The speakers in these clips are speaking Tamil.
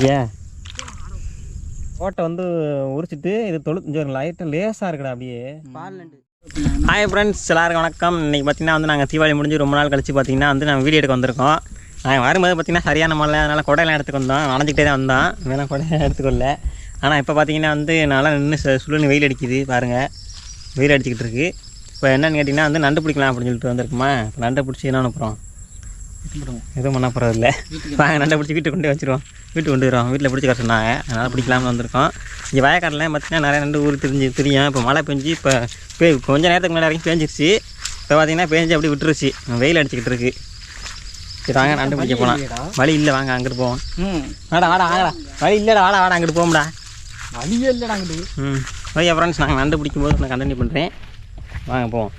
போட்டிருக்கியா ஓட்டை வந்து உரிச்சிட்டு இது தொண்ணூத்தஞ்சு லைட்டாக லேசாக இருக்குடா அப்படியே. ஹாய் ஃப்ரெண்ட்ஸ் எல்லாருக்கும் வணக்கம். இன்றைக்கி பார்த்தீங்கன்னா வந்து நாங்கள் தீபாவளி முடிஞ்சு ரொம்ப நாள் கழிச்சு பார்த்தீங்கன்னா வந்து நாங்கள் வீடியோ எடுக்க வந்திருக்கோம். நாங்கள் வரும்போது பார்த்தீங்கன்னா சரியான மழை அதனால் குடையெல்லாம் எடுத்துக்கு வந்தோம். நனைஞ்சிக்கிட்டே தான் வந்தோம். வேணால் குடையை எடுத்துக்கொள்ள. ஆனால் இப்போ பார்த்தீங்கன்னா வந்து நல்லா நின்று சுள்ளுன்னு வெயில் அடிக்குது பாருங்கள் வெயில் அடிச்சுக்கிட்டு இருக்கு. இப்போ என்னன்னு கேட்டிங்கன்னா வந்து நண்டு பிடிக்கலாம் அப்படின்னு சொல்லிட்டு வந்திருக்குமா? இப்போ நண்டை பிடிச்சி என்ன அனுப்புகிறோம் எதுவும் பண்ண போகிறது இல்லை வாங்க நண்டை பிடிச்சி வீட்டுக்கு கொண்டு வச்சிருவோம். வீட்டுக்கு கொண்டு வரோம் வீட்டில் பிடிச்சி கட்ட சொன்னாங்க அதனால் பிடிக்கலாம்னு வந்திருக்கோம். இங்கே வயக்காட்டில் பார்த்தீங்கன்னா நிறைய நண்டு ஊர் தெரிஞ்சு தெரியும். இப்போ மழை பெஞ்சு இப்போ பே கொஞ்ச நேரத்துக்கு முன்னாடி வரைக்கும் பேஞ்சிருச்சு. இப்போ பார்த்தீங்கன்னா பேஞ்சு அப்படி விட்டுருச்சு. வெயில் அடிச்சுக்கிட்டு இருக்கு. சரி வாங்க நண்டு பிடிக்க போகலாம் வழி இல்லை வாங்க அங்கிட்டு போவோம். ம். வாடா வாடா வாங்கடா. வழி இல்லைடா வாடா வாடா அங்கிட்டு போகும்டா வழியே இல்லைடா அங்கிட்டு. ம். ஓகே ஃப்ரெண்ட்ஸ் நாங்கள் நண்டு பிடிக்கும் போது நான் கண்டினியூ பண்ணுறேன் வாங்க போவோம்.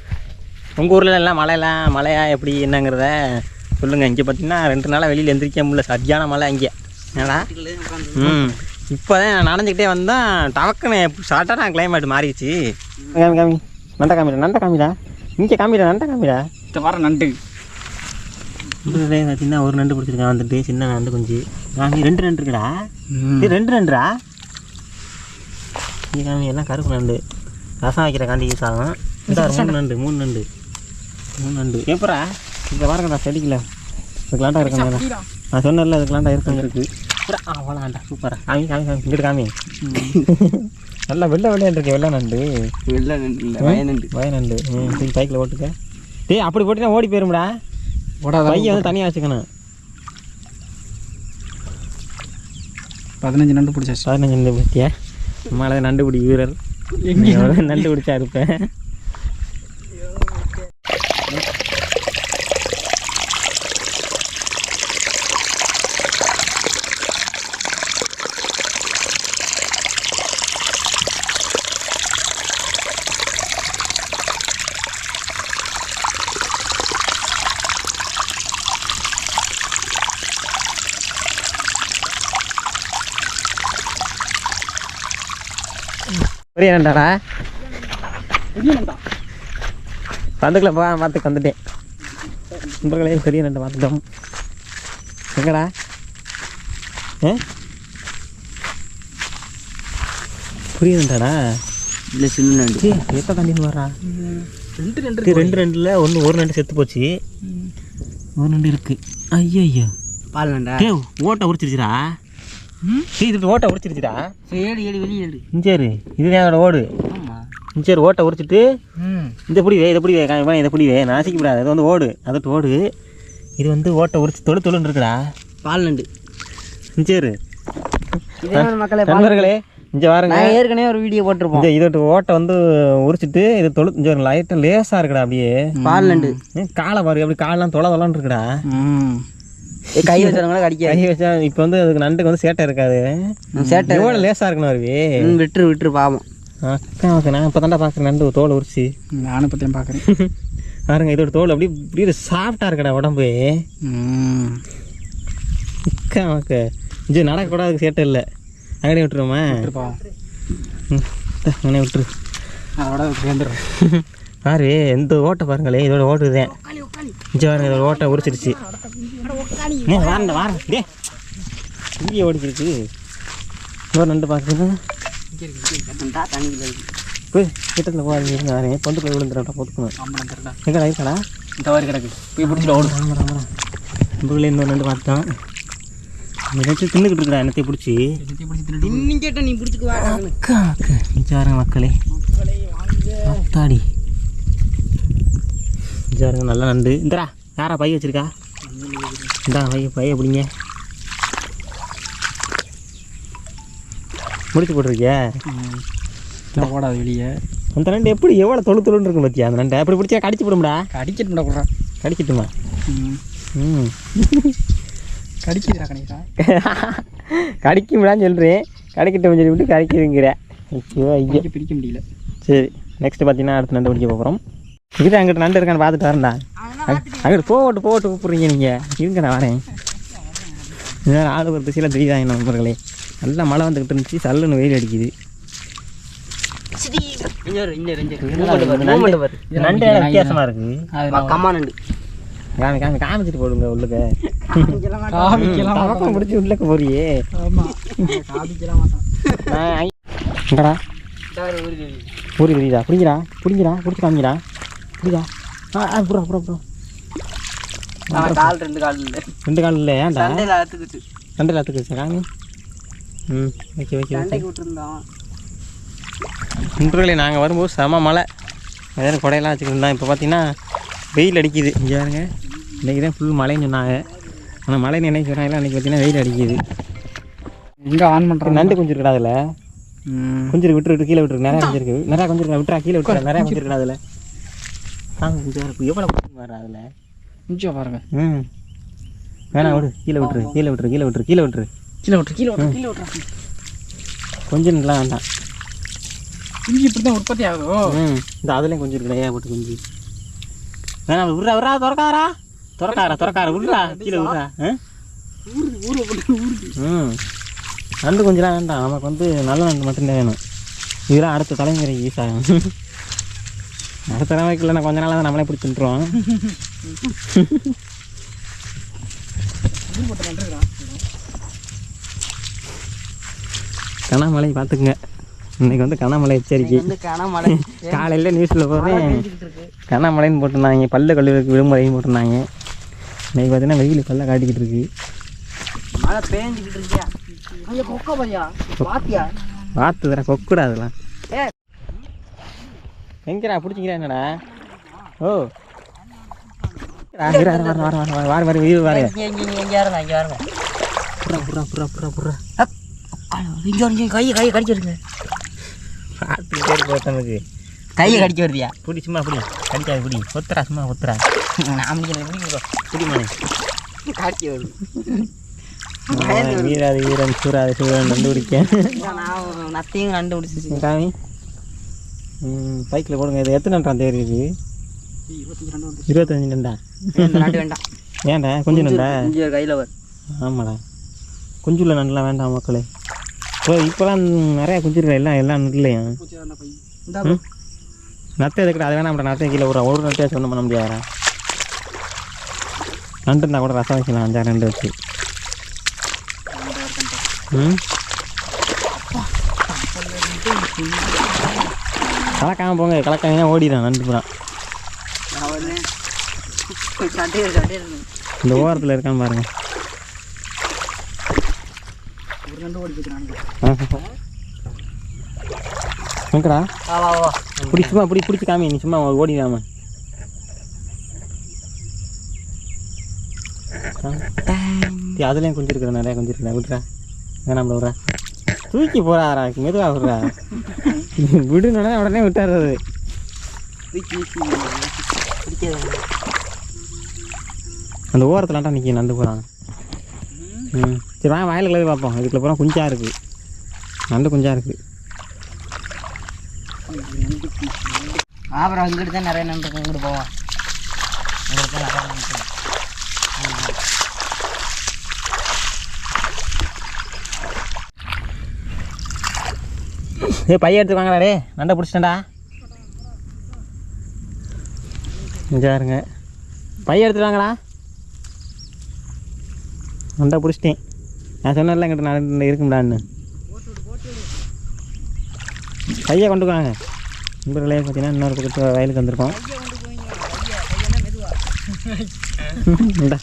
உங்கள் ஊரில் எல்லாம் மழையெல்லாம் மழையா எப்படி என்னங்கிறத சொல்லுங்கள் இங்கே பார்த்தீங்கன்னா ரெண்டு நாளாக வெளியில் எந்திரிக்க முடியல சரியான மழை இங்கே என்னடா? ம். இப்போ தான் நான் நனைஞ்சிக்கிட்டே வந்தேன் டவக்குன்னு ஷார்ட்டாக கிளைமேட் மாறிடுச்சு. காமி காமி. நண்டை காமிடா நண்டை காமிடா. இங்கே காமிடா நண்டை காமிடா. இந்த வர நண்டு. சின்ன ஒரு நண்டு பிடிச்சிருக்கேன் வந்துட்டு சின்ன நண்டு குஞ்சு. காமி ரெண்டு நண்டு இருக்குடா. இது ரெண்டு நண்டுடா இங்கே காமி எல்லாம் கருப்பு நண்டு. ரசம் வைக்கிற காண்டி யூஸ் ஆகும் இந்த மூணு நண்டு மூணு நண்டு. மூணு நண்டு. எப்பரா இங்கே பாருங்க நான் செடிக்கல இதுக்கலாண்டா இருக்குங்க. நான் சொன்னேன்ல இதுக்கலாண்டா இருக்குங்க. இருக்கு அவ்வளோண்டா சூப்பரா. காமி காமி காமி. இங்கிட்டு காமி. நல்லா வெள்ளை வெள்ளையா இருக்கு வெள்ளை நண்டு. வெள்ளை நண்டு இல்லை வய நண்டு. வய நண்டு. ம் தூக்கி பைக்கில் ஓட்டுக்க. டேய் அப்படி போட்டுனா ஓடி போயிரும்டா. ஓடாத பையை வந்து தனியாக வச்சுக்கணும். பதினஞ்சு நண்டு பிடிச்சாச்சு. பதினஞ்சு நண்டு பிடிச்சியா நம்மளால நண்டு பிடி வீரர் நண்டு பிடிச்சா இருப்பேன் பெரிய நண்டாடா வந்துக்கலாம் போ பார்த்துக்கு வந்துட்டேன். நண்பர்களே பெரிய நண்டு பார்த்துட்டோம் எங்கடா? ஏ புரிய நண்டாடா இல்லை சின்ன நண்டு. எப்போ கண்டினியூ வர்றா? ரெண்டு இது ரெண்டு ரெண்டில் ஒன்று ஒரு நண்டு செத்து போச்சு. ஒரு நண்டு இருக்கு. ஐயோ ஐயோ பால் நண்டா ஓட்டை உரிச்சிருச்சுடா. இது ஓட்டை உரிச்சிருச்சுடா. ஏடி ஏடி வெளியே ஏடு. சரி இதுதான் அதோட ஓடு. சரி ஓட்டை உரிச்சிட்டு இந்த புடி வே இதை புடி வே காமிப்பா இதை புடி வே நாசிக்க கூடாது இது வந்து ஓடு அது ஓடு. இது வந்து ஓட்டை உரிச்சு தொழு தொழுன்னு இருக்குடா. பால் நண்டு. சரி நண்பர்களே இங்கே நான் ஏற்கனவே ஒரு வீடியோ போட்டிருப்போம். இதோட ஓட்டை வந்து உரிச்சிட்டு இது தொழு இங்கே லைட்டாக லேசாக இருக்குடா அப்படியே. பால் நண்டு. காலை பாரு அப்படி காலெல்லாம் தொலை தொலைன்னு இருக்குடா. ம். கை வச்சவங்கள கடிக்காது. கை வச்சா இப்போ வந்து அதுக்கு நண்டுக்கு வந்து சேட்டை இருக்காது. சேட்டை எவ்வளோ லேசாக இருக்கணும் அருவி? விட்டுரு விட்டுரு பாவம். அக்கா ஓகே நான் இப்போ தாண்டா பார்க்குறேன் நண்டு தோலை உரிச்சு. நானும் பற்றியும் பார்க்குறேன் பாருங்க இதோட தோல். அப்படியே இப்படி சாஃப்டாக இருக்கடா உடம்பு. அக்கா ஓகே இது நடக்கக்கூடாது சேட்டை இல்லை. அங்கனே விட்டுருமா பாவம் ம், அங்கனே விட்டுரு. அதோட சேர்ந்துடும் பாரு எந்த ஓட்டை பாருங்களே இதோட ஓட்டுதுதான் இங்கே பாருங்க இதோட ஓட்டை உரிச்சிருச்சு. வாரண்ட வாரேன். டே இங்கே ஓடிக்கிருக்கு இன்னொரு நண்டு பார்க்குறது போய் கிட்டத்தில் போகாதீங்க இருங்க வரேன் போய் விழுந்துடா போட்டுக்கணும் எங்கடா இருக்கடா இந்த மாதிரி கிடக்கு. போய் பிடிச்சிட்டு ஓடும் நம்புகளே இன்னொரு நண்டு பார்த்தோம் இந்த நெட்டு தின்னுக்கிட்டு இருக்கடா என்னத்தை பிடிச்சி. இன்னும் கேட்ட நீ பிடிச்சிட்டு அக்கா அக்கா நிச்சாருங்க நிச்சாருங்க நல்ல நண்டு. இந்தரா யாரா பை வச்சிருக்கா? இந்தா பைய பைய பிடிங்க முடிச்சு போட்டிருக்கியா? ஓடாது வெளியே. அந்த நண்டு எப்படி எவ்வளோ தொழு தொழுன்னு இருக்கும் பத்தியா அந்த நண்டை? அப்படி பிடிச்சா கடிச்சு போடும்டா. கடிக்கட்டு கூட. கடிச்சிட்டுமா ம். கடிக்குதுடா கணிதா கடிக்கும்டான்னு சொல்கிறேன் கடிக்கிட்ட சொல்லி விட்டு கடிக்குதுங்கிற. ஐயோ ஐயோ. பிடிக்க பிடிக்க முடியல. சரி நெக்ஸ்ட் பார்த்தீங்கன்னா அடுத்து நண்டு பிடிக்க போகிறோம் இது அங்கிட்ட நண்டு இருக்கான்னு பார்த்துட்டு வரேன்டா. அங்கிட்டு போட்டு போட்டு கூப்பிட்றீங்க நீங்கள் இருங்க நான் வரேன். இதனால் ஆள் ஒரு திசையில் தெரியுதாங்க நண்பர்களே? நல்லா மழை வந்துக்கிட்டு இருந்துச்சு சல்லுன்னு வெயில் அடிக்குது. நண்டு வித்தியாசமாக இருக்குது காமி காமி காமிச்சிட்டு போடுங்க உள்ளுக்க. காமிக்கலாம். முடிச்சு உள்ளக்க போறியே. ஊறி தெரியுதா. பிடிங்கிறா பிடிங்கிறா பிடிச்சி காமிக்கிறா பிடிதா ஆ ஆ புறா புறா புறா. கால் ரெண்டு கால் இல்லை. ரெண்டு கால் இல்லை ஏன்டா? சண்டையில் அறுத்துக்கிட்டு. ரெண்டு எல்லாத்துக்கு காமி ம் ஓகே ஓகே சண்டைக்கு விட்டுருந்தான். நண்பர்களே நாங்கள் வரும்போது செம மழை. வேறு குடையெல்லாம் வச்சுக்கிட்டு இப்போ பார்த்தீங்கன்னா வெயில் அடிக்குது. இங்கே பாருங்க. இன்றைக்கி தான் ஃபுல் மழைன்னு சொன்னாங்க. ஆனால் மழை நினைக்க சொன்னாங்க அன்றைக்கி பார்த்தீங்கன்னா வெயில் அடிக்குது. எங்கே ஆன் பண்ணுறான் நண்டு கொஞ்சம் இருக்குடா அதில். கொஞ்சம் விட்டு விட்டு கீழே விட்டுருக்கு நிறையா கொஞ்சம் இருக்கு நிறையா கொஞ்சம் இருக்கா விட்டுறா கீழே விட்டுறா. நிறையா கொஞ்சம் இருக்குடா அதில். ஆ கொஞ்சம் இருக்கு எவ்வளோ கொஞ்சம் வர அதில்? நிச்சயம் பாருங்க. ம். வேணாம் விடு. கீழே விட்டுரு. கீழே விட்டுரு. கீழே விட்டுரு. கீழே விட்டுரு. கீழே விட்டு கீழே விட்டு கீழே விட்டுறான் கொஞ்சம் நல்லா வேண்டாம். இஞ்சி இப்படி தான் உற்பத்தி ஆகுதோ? ம். இந்த அதுலேயும் கொஞ்சம் இருக்குடா ஏன் போட்டு கொஞ்சம் வேணாம் விட்றா விட்றா. திறக்காரா திறக்காரா திறக்காரா விட்றா. கீழே விட்றா. ம். நண்டு கொஞ்சம்லாம் வேண்டாம். நமக்கு வந்து நல்ல நண்டு மட்டும்தான் வேணும். இதெல்லாம் அடுத்த தலைமுறைக்கு யூஸ் ஆகும் அடுத்த தலைமுறைக்கு இல்லைன்னா கொஞ்ச நாளாக தான் நம்மளே பிடிச்சி தின்றுவோம் ஊர் போட்டு நன்றுக்கிறான் கனாமலை பார்த்துக்குங்க இன்னைக்கு வந்து கனாமலை எச்சரிக்கை காலையில் நியூஸில் போகிறேன் கனாமலைன்னு போட்டிருந்தாங்க. பல்ல கல்லூரிக்கு விடுமுறைன்னு போட்டிருந்தாங்க. இன்னைக்கு பார்த்தீங்கன்னா வெயில் பல்ல காட்டிக்கிட்டு இருக்கு மழை பேஞ்சுக்கிட்டு இருக்கியா கொக்க பாத்தியா பார்த்து தர கொக்குடா அதெல்லாம் ஏ எங்கடா பிடிச்சிக்கிறா என்னடா? ஓ. கையை கடிக்க வருதியா? பிடி சும்மா பிடி. கடிக்காது பிடி. ஒத்துறா சும்மா ஒத்துறா. நாம எப்படி பிடி மணி காட்சி வருது. வீராது வீரன் சூராது சூரன் கண்டுபிடிக்க. நான் நத்தையும் ம் பைக்கில் போடுங்க. இது எத்தனை தேதி இது இருபத்தஞ்சி இருபத்தஞ்சு ரெண்டு நண்டா வேண்டாம் ஏன்டா? கொஞ்சம் நண்டா கையில் வரும் ஆமாடா. குஞ்சுள்ள நண்டுலாம் வேண்டாம் மக்களே. இப்போ இப்போலாம் நிறையா குஞ்சு இருக்கா எல்லாம் எல்லாம் நண்டுலையும் நத்தை எதுக்குடா? அது வேணாம் நத்தை கீழே ஒரு ஒரு நட்டையாக சொன்ன பண்ண முடியாதா நண்டு இருந்தால் கூட ரசம் வைக்கலாம் அஞ்சாறு ரெண்டு வச்சு. ம்? கலக்காம போங்க கலக்காமல் ஓடிடும் நண்டு இந்த ஓரத்தில் இருக்கான்னு பாருங்க. ஒரு பிடி சும்மா பிடி பிடிச்சி காமி நீ சும்மா ஓடிடாம. அதுலேயும் கொஞ்சம் இருக்கிற நிறையா கொஞ்சம் இருக்கிறேன் விட்றா வேணாம் விட்றா தூக்கி போகிறாரா மெதுவா விட்றா விடுனா உடனே விட்டுறது. அந்த ஓரத்துலாண்டா நிற்கி நண்டு போகிறான் ம் சரி வாங்க வயலுக்குள்ள பார்ப்போம். இதுக்குள்ள பூரா குஞ்சா இருக்குது நண்டு குஞ்சா இருக்குது அப்புறம் இங்கிட்டு தான் நிறைய நண்டு இங்கிட்டு போவோம். இங்கிட்டு தான் நிறைய நண்டு ஏ பைய எடுத்து வாங்கடா டே நண்டை பிடிச்சிட்டேன்டா. இங்கே இருங்க பைய எடுத்து வாங்கடா நண்டை பிடிச்சிட்டேன். நான் சொன்னேன்ல எங்கிட்ட நான் இருக்கும்டான்னு. பைய கொண்டு வாங்க நண்பர்களே பார்த்தீங்கன்னா இன்னொரு பக்கத்து வயலுக்கு வந்திருக்கோம். சைக்கிளை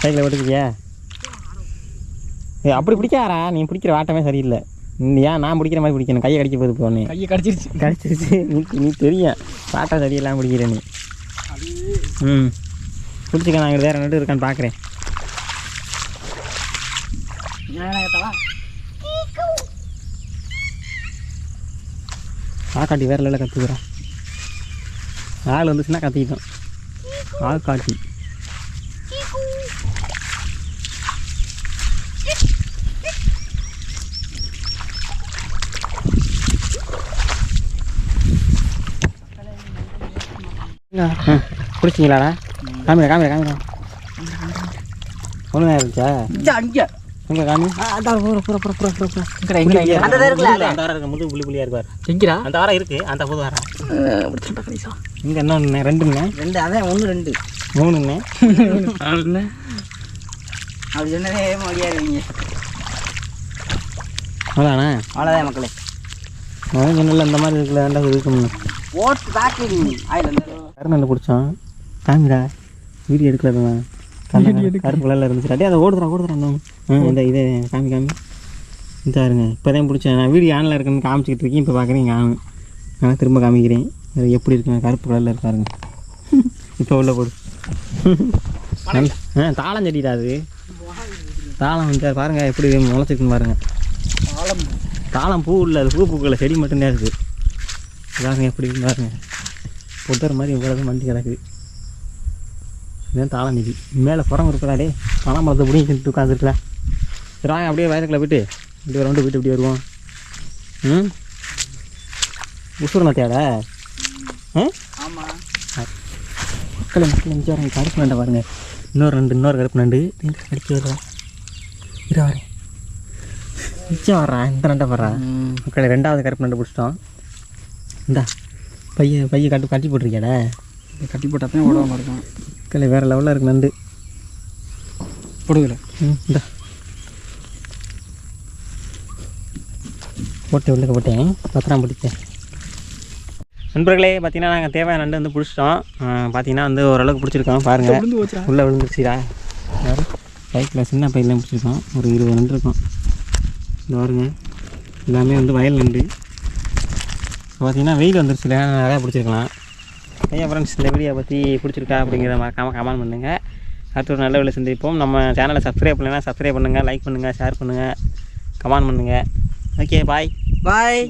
சைக்கிள் ஓட்டுக்கிறியா ஏய் அப்படி பிடிக்காரா நீ பிடிக்கிற வாட்டமே சரியில்லை. நீ ஏன் நான் பிடிக்கிற மாதிரி பிடிக்கணும்? கையை கடிக்க போகுது போனே கையை கடிச்சிருச்சு. கடிச்சிருச்சு. நீ நீ தெரியும். வாட்டம் சரியில்லாமல் பிடிக்கிற நீ. ம். பிடிச்சிக்க நான் வேறு நட்டு இருக்கான்னு பார்க்குறேன் ஆக்காட்டி வேற இல்லை கற்றுக்குறேன் ஆள் வந்துச்சுன்னா கத்திக்கிட்டோம் ஆள் காட்டி. பிடிச்சிங்களாடா காமிடா காமிடா காமிடா இருந்துச்சா? இங்க அங்கே. எங்கே காமி? அதான் பூரா பூரா பூரா பூரா பூரா பூரா புள்ளியா அந்த இருக்கு. இருக்குல்ல முதுகுல அந்த வாரம் இருக்கு முதுகு புள்ளி புள்ளியாக இருப்பார் எங்கடா? அந்த வாரம் இருக்கு அந்த புது வாரம் இங்கே இன்னொன்று ரெண்டுண்ணே ரெண்டு அதான் ஒன்று ரெண்டு. மூணுண்ணே அப்படி சொன்னதே முடியாதுங்க அதாண்ணே அவ்வளோதான் மக்களே. அதான் சொன்னல இந்த மாதிரி இருக்குல்ல ரெண்டாவது இருக்கும்னு. ஓட்டு ஆயில் கருநெல் பிடிச்சோம் தாங்கடா. வீடியோ எடுக்கல கருப்பு கலரில் இருந்துச்சு. அடே அதை ஓடுதுடா ஓடுதுடா இன்னும் இந்த இதே காமி காமி. இந்த பாருங்க இப்போ தான் பிடிச்சேன். நான் வீடியோ ஆனில் இருக்குன்னு காமிச்சிக்கிட்டு இருக்கேன். இப்போ பார்க்குறேன் காணும் நான் திரும்ப காமிக்கிறேன். அது எப்படி இருக்குங்க கருப்பு கலரில் இருக்காருங்க இப்போ உள்ள போடு. ஆ தாளம் செடிடா அது. தாளம் வந்து பாருங்க எப்படி முளைச்சிருக்குன்னு பாருங்க. தாளம். பூ இல்லை அது பூ பூக்கல. செடி மட்டும்தான் இருக்குது பாருங்க எப்படி இருக்குன்னு புத்தர் மாதிரி இவ்வளவு வண்டி கிடக்குது இதுதான் தாளம் நிதி. மேலே புறம் இருக்கிறாடே பணம் மரத்தை பிடிங்கிட்டு உட்காந்துருக்கல சரி அப்படியே வயலுக்குள்ள போயிட்டு இப்படி ஒரு ரவுண்டு போயிட்டு இப்படி வருவோம். ம்? ஆ ஆமாம் மக்களை மக்கள் வரேன் கருப்பு நண்டை பாருங்க. இன்னொரு ரெண்டு இன்னொரு கருப்பு நண்டு. ரெண்டு கடிச்சு வருவா இரு வரேன் மிச்சம் வர்றான் இந்த நண்டை வர்றான் மக்களை ரெண்டாவது கருப்பு நண்டு பிடிச்சிட்டோம். இந்தா. பைய பைய கட்டு கட்டி போட்டிருக்கியாடா? கட்டி போட்டால் தான் ஓடாமல் இருக்கும் மக்களை வேறு லெவலில் இருக்கு நண்டு. போடுதல ம் இந்தா. போட்டு உள்ளே போட்டேன். பத்திரம் பிடிச்சேன் நண்பர்களே பார்த்தீங்கன்னா நாங்கள் தேவையான நண்டு வந்து பிடிச்சிட்டோம். பார்த்தீங்கன்னா வந்து ஓரளவுக்கு பிடிச்சிருக்கோம் பாருங்கள் உள்ளே விழுந்துருச்சுடா. யாரு? பைக்கில் சின்ன பையில பிடிச்சிருக்கோம் ஒரு இருபது நண்டு இருக்கும். இந்த பாருங்க. எல்லாமே வந்து வயல் நண்டு. இப்போ பார்த்தீங்கன்னா வெயில் வந்துருச்சுல நிறையா பிடிச்சிருக்கலாம். ஐயா ஃப்ரெண்ட்ஸ் இந்த வீடியோ பற்றி பிடிச்சிருக்கா அப்படிங்கிறத மறக்காமல் கமெண்ட் பண்ணுங்கள் அடுத்து ஒரு நல்ல வேலை சந்திப்போம். நம்ம சேனலை சப்ஸ்கிரைப் பண்ணலைன்னா சப்ஸ்கிரைப் பண்ணுங்கள் லைக் பண்ணுங்கள் ஷேர் பண்ணுங்கள் கமெண்ட் பண்ணுங்கள் ஓகே பாய் பாய்